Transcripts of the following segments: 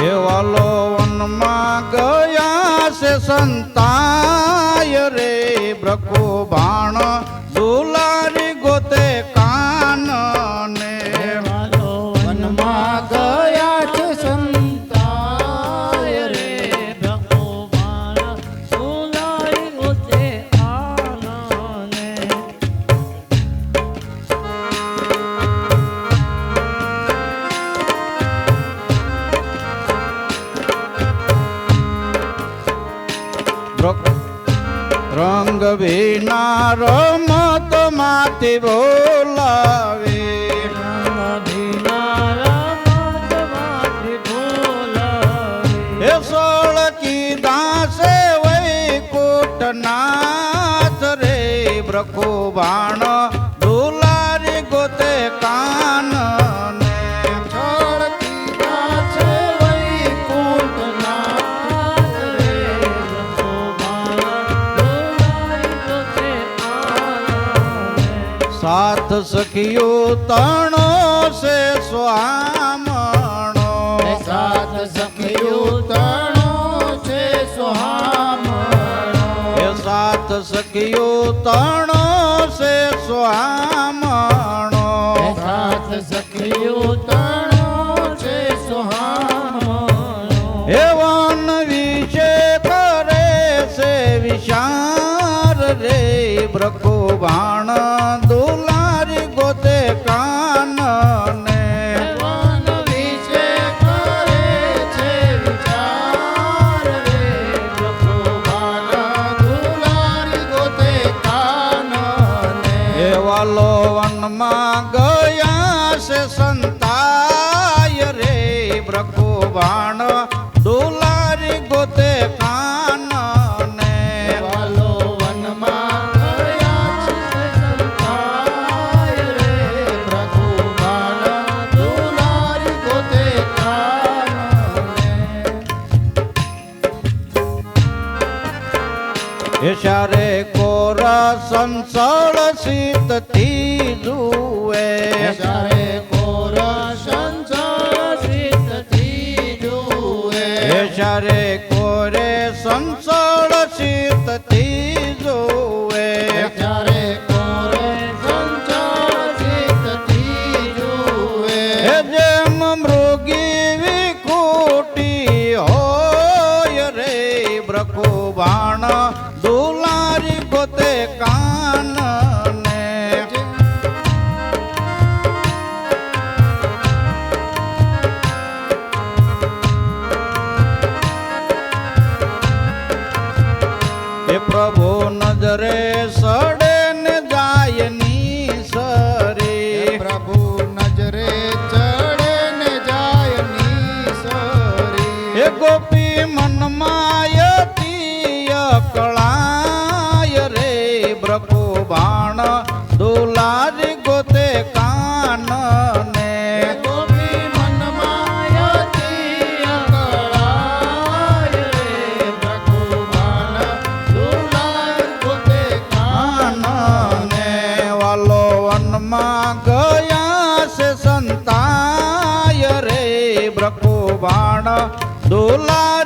હે વાલો વનમાં ગયા છે સંતાય રે બ્રકો બાણ રંગ વિના રમત માથી બોલાવે. સોળકી દાસે વૈકુટનાથ રે બ્રખો બાણ સાત સખીઓ તણો છે સ્વામણો. સાત સખીઓ તણો છે સોહામણો એ સાત સખીઓ તણો છે સ્વામણો. સાત સખીઓ તણો છે સોહામણો એવન વિશે કરે છે વિશાર રે બ્રકો બાણ વનમાં ગયા છે સંતાય રે બ્રકો યશારે કોરા સંસાર શીતથી જુએ જ્યારે કોરથી જુએ યશારે કોરે સંસળ બાણ દુલારી ગોતે કાન પ્રભુ નજરે બ્રકો બાણ દુલારી ગોતે કાન ને. ગયા છે સંતાય રે બ્રકો બાણ દુલારી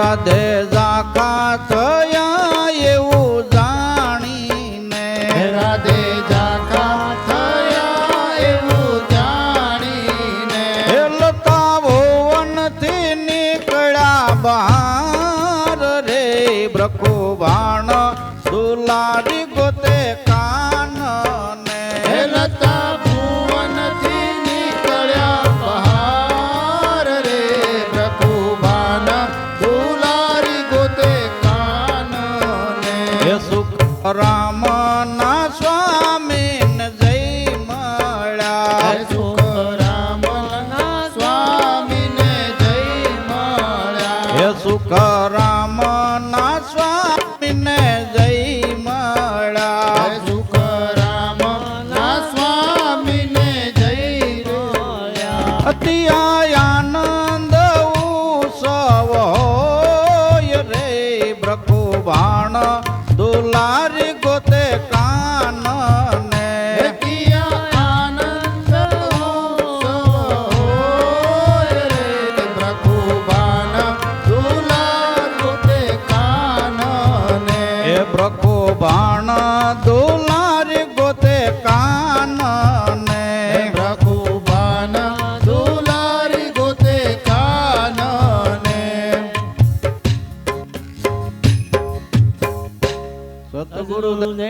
રાધે ઝાકા થયા એવું જાણીને. રાધે જાકા થયા એવું જાણીને. લતા ભુવનથી નીકળ્યા બહાર રે બ્રકો બાણ એ સુખ? રામ ના સ્વામી ને જય મળ્યા. સુખ? રામના સ્વામીને જય મળ્યા. એ સુખ? રામ ના સ્વામીને જય મળ્યા. સુખ? રામના સ્વામીને જય મળ્યા. અતિ પ્રખો ભાણ દોલાર ગોતે કાન ને પ્રખો ભાણ ગોતે